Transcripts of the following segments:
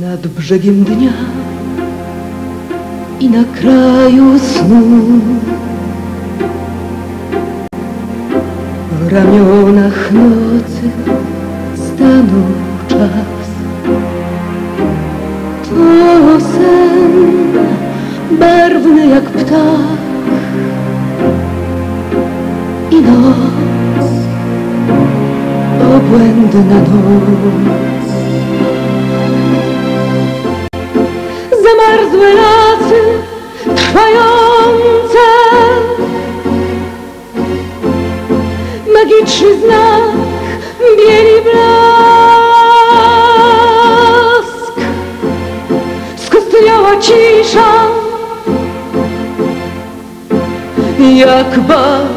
Nad brzegiem dnia i na kraju snu. W ramionach nocy stanął czas. To sen barwny jak ptak. I noc obłędna noc zamarzłe lasy trwające. Magiczny znak, bieli blask. Skostniała cisza, jak bas.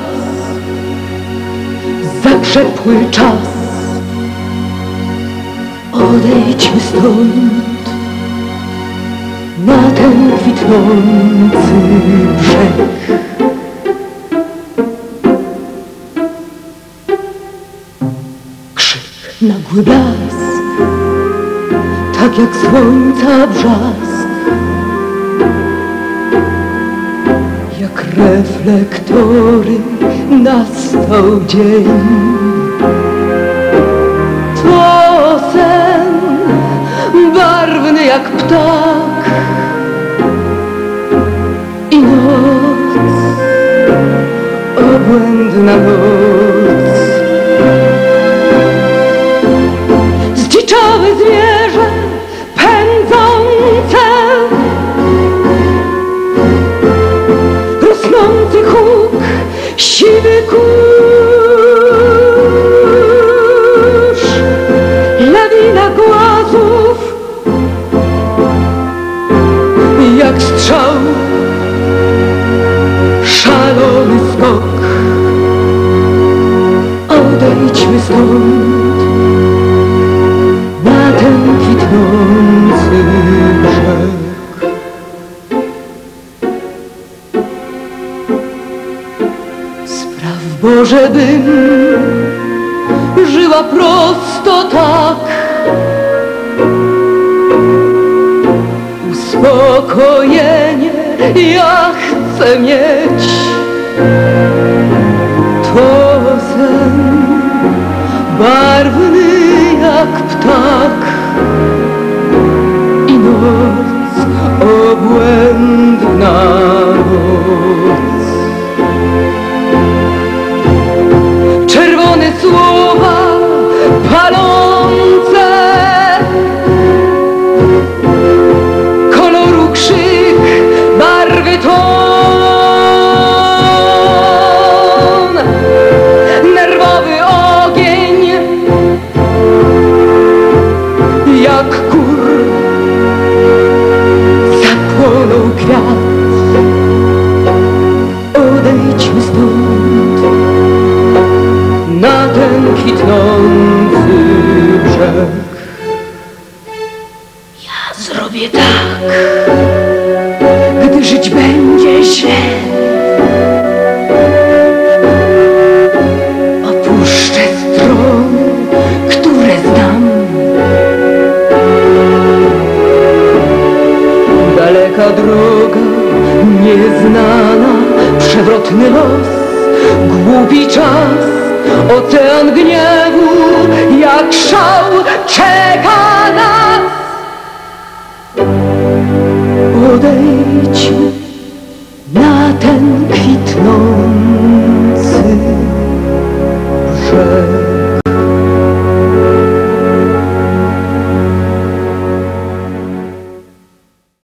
Zakrzepły czas. Odejdźmy stąd kwitnący brzeg. Krzyk, nagły blask, tak jak słońca brzask, jak reflektory nastał dzień. To sen barwny jak ptak obłędna noc. Zdziczałe zwierzę pędzące, rosnący huk, siwy kurz, stąd na ten kwitnący brzeg. Spraw Boże, bym żyła prosto tak. Uspokojenie ja chcę mieć. To sen kwitnący brzeg ja zrobię tak gdy żyć będzie źle opuszczę strony, które znam. Daleka droga, nieznana, przewrotny los, głupi czas, Ocean gniewu jak szał czeka nas. Odejdźmy na ten kwitnący brzeg.